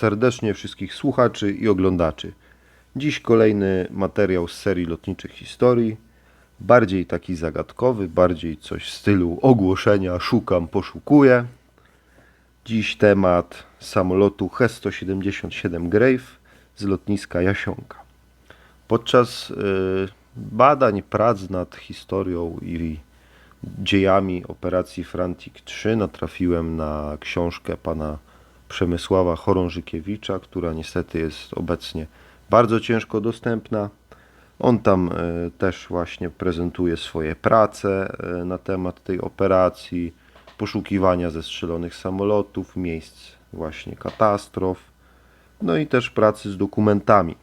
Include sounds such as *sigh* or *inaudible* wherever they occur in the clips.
serdecznie wszystkich słuchaczy i oglądaczy. Dziś kolejny materiał z serii lotniczych historii. Bardziej taki zagadkowy, bardziej coś w stylu ogłoszenia szukam, poszukuję. Dziś temat samolotu He-177 Grave z lotniska Jasionka. Podczas y, badań, prac nad historią i dziejami operacji Frantic 3 natrafiłem na książkę pana Przemysława Chorążykiewicza, która niestety jest obecnie bardzo ciężko dostępna. On tam e, też właśnie prezentuje swoje prace e, na temat tej operacji, poszukiwania zestrzelonych samolotów, miejsc właśnie katastrof, no i też pracy z dokumentami.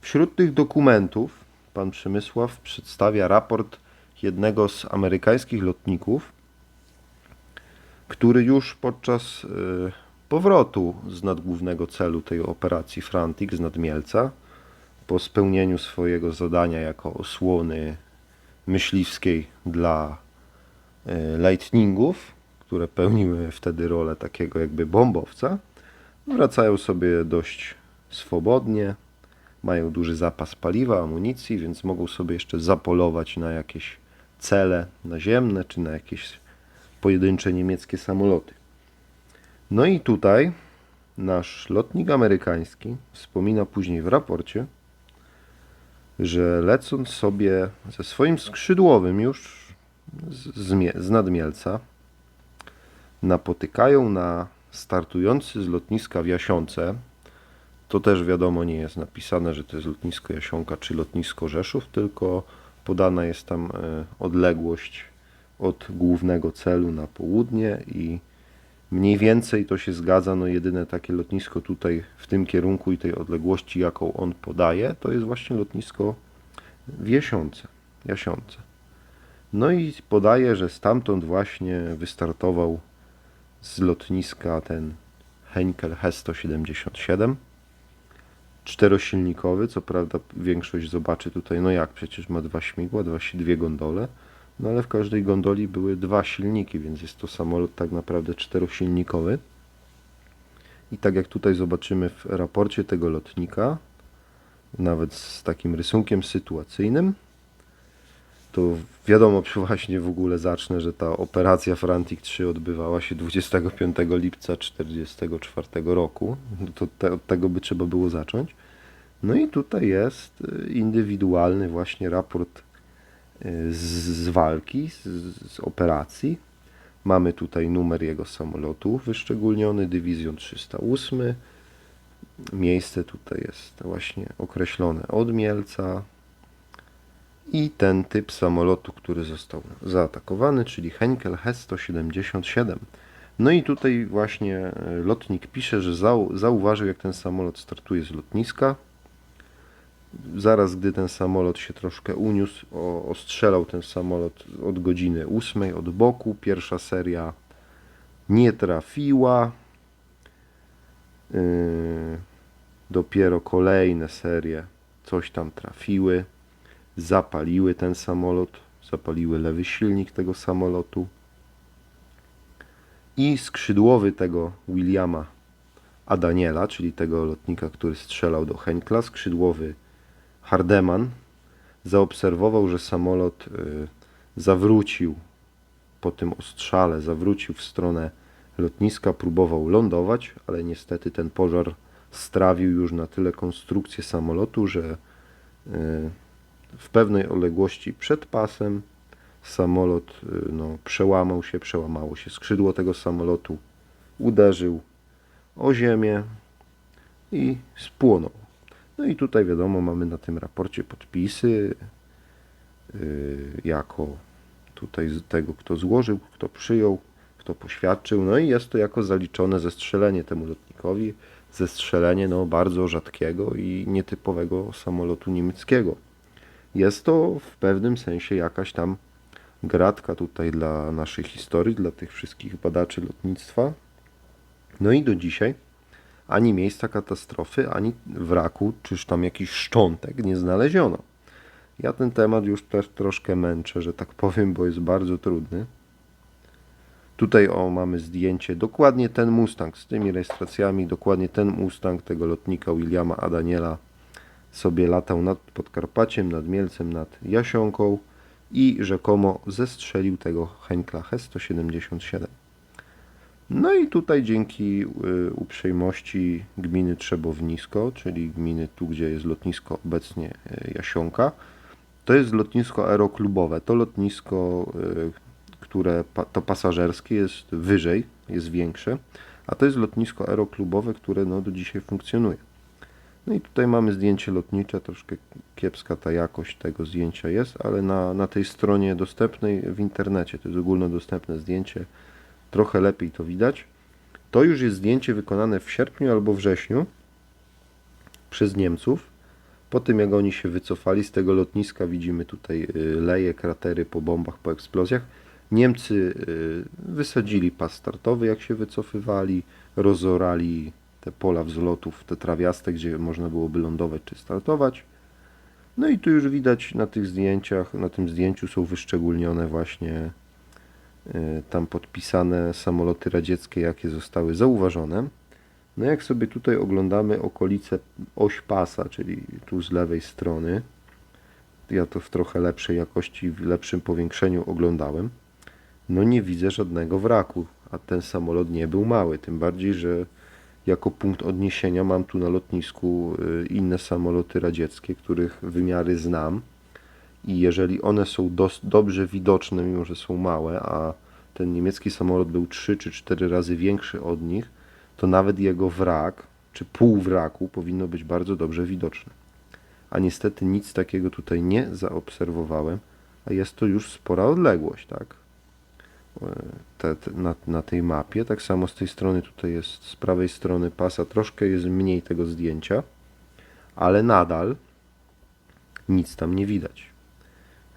Wśród tych dokumentów pan Przemysław przedstawia raport jednego z amerykańskich lotników, który już podczas y, powrotu z nadgłównego celu tej operacji Frantic z Nadmielca, po spełnieniu swojego zadania jako osłony myśliwskiej dla y, lightningów, które pełniły wtedy rolę takiego jakby bombowca, wracają sobie dość swobodnie, mają duży zapas paliwa, amunicji, więc mogą sobie jeszcze zapolować na jakieś cele naziemne czy na jakieś pojedyncze niemieckie samoloty. No i tutaj nasz lotnik amerykański wspomina później w raporcie, że lecąc sobie ze swoim skrzydłowym już z, z, Mie- z Nadmielca, napotykają na startujący z lotniska w Jasionce. To też wiadomo nie jest napisane, że to jest lotnisko Jasionka czy lotnisko Rzeszów, tylko podana jest tam e, odległość od głównego celu na południe i mniej więcej to się zgadza. No jedyne takie lotnisko tutaj w tym kierunku i tej odległości, jaką on podaje, to jest właśnie lotnisko w Jasiące. Jasiące. No i podaje, że stamtąd właśnie wystartował z lotniska ten Henkel He-177 czterosilnikowy, co prawda większość zobaczy tutaj, no jak, przecież ma dwa śmigła, dwa, dwie gondole, no ale w każdej gondoli były dwa silniki, więc jest to samolot tak naprawdę czterosilnikowy. I tak jak tutaj zobaczymy w raporcie tego lotnika, nawet z takim rysunkiem sytuacyjnym, to wiadomo, *laughs* właśnie w ogóle zacznę, że ta operacja Frantic 3 odbywała się 25 lipca 1944 roku. No To te, od tego by trzeba było zacząć. No i tutaj jest y, indywidualny właśnie raport z, walki, z, z operacji. Mamy tutaj numer jego samolotu wyszczególniony, dywizjon 308. Miejsce tutaj jest właśnie określone od Mielca, i ten typ samolotu, który został zaatakowany, czyli Henkel He-177. No i tutaj właśnie e, lotnik pisze, że zau zauważył, jak ten samolot startuje z lotniska. Zaraz, gdy ten samolot się troszkę uniósł, o, ostrzelał ten samolot od godziny 8 od boku. Pierwsza seria nie trafiła. Yy, dopiero kolejne serie coś tam trafiły zapaliły ten samolot, zapaliły lewy silnik tego samolotu i skrzydłowy tego Williama Adaniela, czyli tego lotnika, który strzelał do Henkla, skrzydłowy Hardeman zaobserwował, że samolot y, zawrócił po tym ostrzale, zawrócił w stronę lotniska, próbował lądować, ale niestety ten pożar strawił już na tyle konstrukcję samolotu, że y, w pewnej odległości przed pasem samolot y, no, przełamał się, przełamało się skrzydło tego samolotu, uderzył o ziemię i spłonął. No i tutaj wiadomo, mamy na tym raporcie podpisy yy, jako tutaj tego, kto złożył, kto przyjął, kto poświadczył. No i jest to jako zaliczone zestrzelenie temu lotnikowi, zestrzelenie no, bardzo rzadkiego i nietypowego samolotu niemieckiego jest to w pewnym sensie jakaś tam gratka tutaj dla naszej historii, dla tych wszystkich badaczy lotnictwa. No i do dzisiaj ani miejsca katastrofy, ani wraku, czyż tam jakiś szczątek nie znaleziono. Ja ten temat już też troszkę męczę, że tak powiem, bo jest bardzo trudny. Tutaj o mamy zdjęcie, dokładnie ten Mustang z tymi rejestracjami, dokładnie ten Mustang tego lotnika Williama Adaniela sobie latał nad Podkarpaciem, nad Mielcem, nad Jasionką i rzekomo zestrzelił tego Henkla He-177. No i tutaj dzięki y, uprzejmości gminy Trzebownisko, czyli gminy tu, gdzie jest lotnisko obecnie y, Jasionka, to jest lotnisko aeroklubowe. To lotnisko, y, które to pasażerskie jest wyżej, jest większe, a to jest lotnisko aeroklubowe, które no, do dzisiaj funkcjonuje. No i tutaj mamy zdjęcie lotnicze, troszkę kiepska ta jakość tego zdjęcia jest, ale na, na tej stronie dostępnej w internecie, to jest ogólnodostępne zdjęcie, trochę lepiej to widać. To już jest zdjęcie wykonane w sierpniu albo wrześniu przez Niemców. Po tym jak oni się wycofali z tego lotniska, widzimy tutaj y, leje, kratery po bombach, po eksplozjach. Niemcy y, wysadzili pas startowy, jak się wycofywali, rozorali te pola wzlotów, te trawiaste, gdzie można byłoby lądować czy startować. No i tu już widać na tych zdjęciach, na tym zdjęciu są wyszczególnione właśnie tam podpisane samoloty radzieckie, jakie zostały zauważone. No jak sobie tutaj oglądamy okolice oś pasa, czyli tu z lewej strony, ja to w trochę lepszej jakości, w lepszym powiększeniu oglądałem, no nie widzę żadnego wraku, a ten samolot nie był mały, tym bardziej, że jako punkt odniesienia mam tu na lotnisku y, inne samoloty radzieckie, których wymiary znam i jeżeli one są dobrze widoczne, mimo że są małe, a ten niemiecki samolot był 3 czy 4 razy większy od nich, to nawet jego wrak, czy pół wraku powinno być bardzo dobrze widoczne. A niestety nic takiego tutaj nie zaobserwowałem, a jest to już spora odległość, tak? E, Te, te, na, na tej mapie. Tak samo z tej strony tutaj jest, z prawej strony pasa troszkę jest mniej tego zdjęcia, ale nadal nic tam nie widać.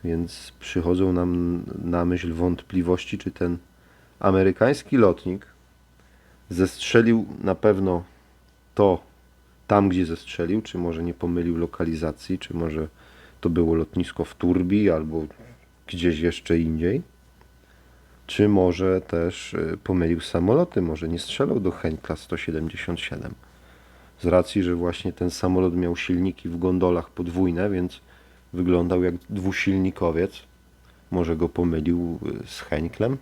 Więc przychodzą nam na myśl wątpliwości, czy ten amerykański lotnik zestrzelił na pewno to tam, gdzie zestrzelił, czy może nie pomylił lokalizacji, czy może to było lotnisko w Turbii albo gdzieś jeszcze indziej. Czy może też y, pomylił samoloty, może nie strzelał do Henkla 177. Z racji, że właśnie ten samolot miał silniki w gondolach podwójne, więc wyglądał jak dwusilnikowiec. Może go pomylił y, z Henklem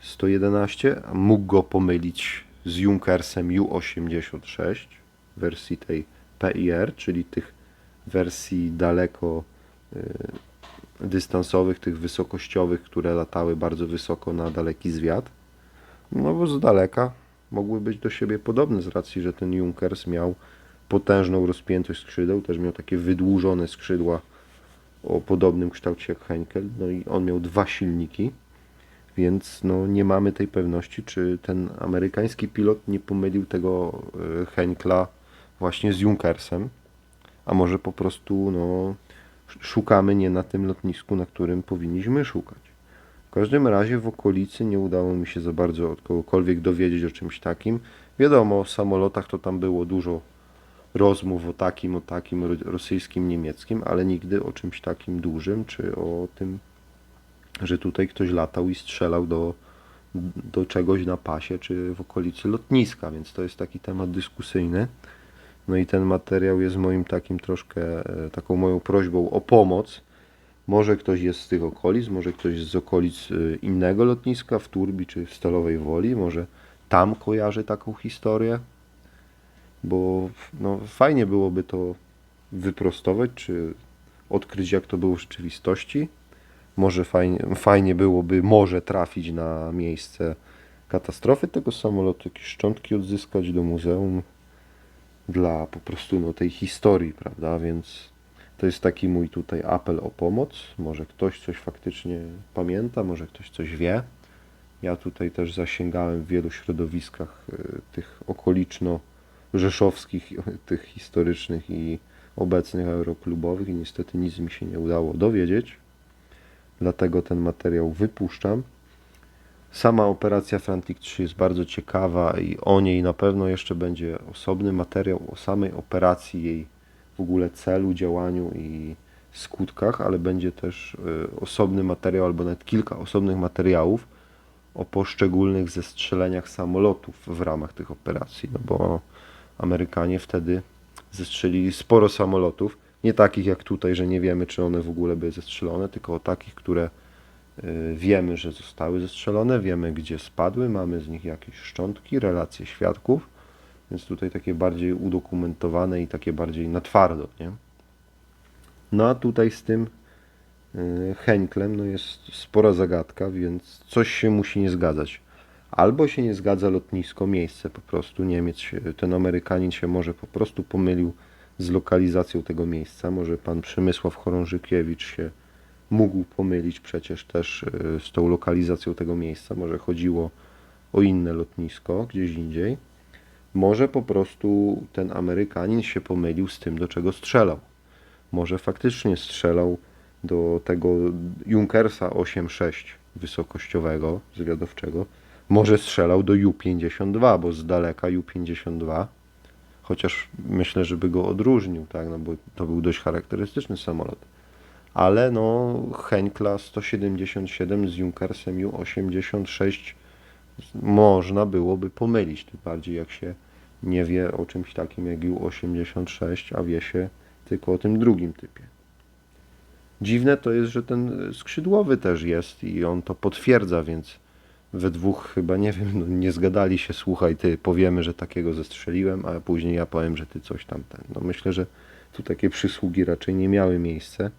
111, a mógł go pomylić z Junkersem Ju-86 w wersji tej PIR, czyli tych wersji daleko y, dystansowych, tych wysokościowych, które latały bardzo wysoko na daleki zwiat. No bo z daleka mogły być do siebie podobne z racji, że ten Junkers miał potężną rozpiętość skrzydeł, też miał takie wydłużone skrzydła o podobnym kształcie jak Henkel, no i on miał dwa silniki, więc no nie mamy tej pewności, czy ten amerykański pilot nie pomylił tego e, Henkla właśnie z Junkersem, a może po prostu no szukamy nie na tym lotnisku, na którym powinniśmy szukać. W każdym razie w okolicy nie udało mi się za bardzo od kogokolwiek dowiedzieć o czymś takim. Wiadomo, o samolotach to tam było dużo rozmów o takim, o takim ro- rosyjskim, niemieckim, ale nigdy o czymś takim dużym, czy o tym, że tutaj ktoś latał i strzelał do, do czegoś na pasie, czy w okolicy lotniska, więc to jest taki temat dyskusyjny. No i ten materiał jest moim takim troszkę, e, taką moją prośbą o pomoc. Może ktoś jest z tych okolic, może ktoś z okolic e, innego lotniska, w Turbii czy w Stalowej Woli, może tam kojarzy taką historię, bo no, fajnie byłoby to wyprostować, czy odkryć jak to było w rzeczywistości. Może fajnie, fajnie byłoby może trafić na miejsce katastrofy tego samolotu, jakieś szczątki odzyskać do muzeum dla po prostu no, tej historii, prawda? Więc to jest taki mój tutaj apel o pomoc. Może ktoś coś faktycznie pamięta, może ktoś coś wie. Ja tutaj też zasięgałem w wielu środowiskach y, tych okoliczno-rzeszowskich, *laughs* tych historycznych i obecnych aeroklubowych i niestety nic mi się nie udało dowiedzieć. Dlatego ten materiał wypuszczam. Sama operacja Frantic 3 jest bardzo ciekawa i o niej na pewno jeszcze będzie osobny materiał o samej operacji, jej w ogóle celu, działaniu i skutkach, ale będzie też y, osobny materiał albo nawet kilka osobnych materiałów o poszczególnych zestrzeleniach samolotów w ramach tych operacji, no bo Amerykanie wtedy zestrzelili sporo samolotów, nie takich jak tutaj, że nie wiemy, czy one w ogóle były zestrzelone, tylko takich, które y, wiemy, że zostały zestrzelone, wiemy, gdzie spadły, mamy z nich jakieś szczątki, relacje świadków, więc tutaj takie bardziej udokumentowane i takie bardziej na twardo, nie? No a tutaj z tym y, Henklem no jest spora zagadka, więc coś się musi nie zgadzać. Albo się nie zgadza lotnisko, miejsce po prostu. Niemiec, ten Amerykanin się może po prostu pomylił z lokalizacją tego miejsca. Może pan Przemysław Chorążykiewicz się mógł pomylić przecież też y, z tą lokalizacją tego miejsca. Może chodziło o inne lotnisko gdzieś indziej. Może po prostu ten Amerykanin się pomylił z tym, do czego strzelał. Może faktycznie strzelał do tego Junkersa 8.6 wysokościowego, zwiadowczego. Może strzelał do Ju-52, bo z daleka Ju-52, chociaż myślę, żeby go odróżnił, tak, no bo to był dość charakterystyczny samolot. Ale no Henkla 177 z Junkersem Ju-86 można byłoby pomylić, tym bardziej jak się nie wie o czymś takim jak Ju-86, a wie się tylko o tym drugim typie. Dziwne to jest, że ten skrzydłowy też jest i on to potwierdza, więc we dwóch chyba, nie wiem, no nie zgadali się, słuchaj, ty powiemy, że takiego zestrzeliłem, a później ja powiem, że ty coś tam ten. No myślę, że tu takie przysługi raczej nie miały miejsca.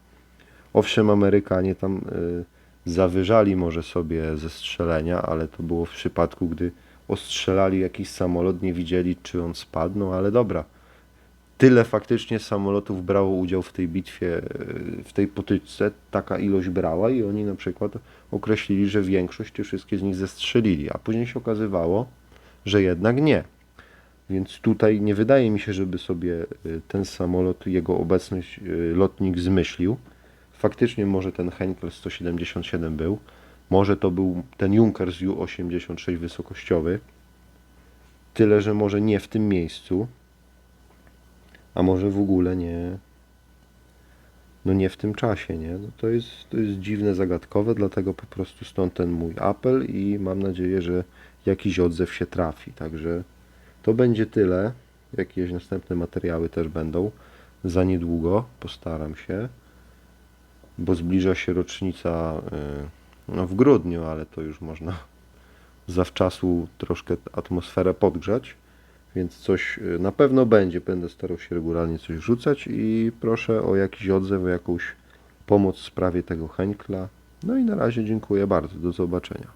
Owszem, Amerykanie tam y, zawyżali może sobie zestrzelenia, ale to było w przypadku, gdy ostrzelali jakiś samolot, nie widzieli, czy on spadł, no ale dobra. Tyle faktycznie samolotów brało udział w tej bitwie, y, w tej potyczce, taka ilość brała i oni na przykład określili, że większość czy wszystkie z nich zestrzelili, a później się okazywało, że jednak nie. Więc tutaj nie wydaje mi się, żeby sobie y, ten samolot, jego obecność y, lotnik zmyślił. Faktycznie może ten Henkel 177 był, może to był ten Junkers Ju-86 wysokościowy, tyle, że może nie w tym miejscu, a może w ogóle nie, no nie w tym czasie, nie? No to, jest, to jest dziwne, zagadkowe, dlatego po prostu stąd ten mój apel i mam nadzieję, że jakiś odzew się trafi. Także to będzie tyle. Jakieś następne materiały też będą za niedługo. Postaram się, bo zbliża się rocznica y, no w grudniu, ale to już można *laughs* zawczasu troszkę atmosferę podgrzać. Więc coś y, na pewno będzie. Będę starał się regularnie coś rzucać i proszę o jakiś odzew, o jakąś pomoc w sprawie tego Henkla. No i na razie dziękuję bardzo. Do zobaczenia.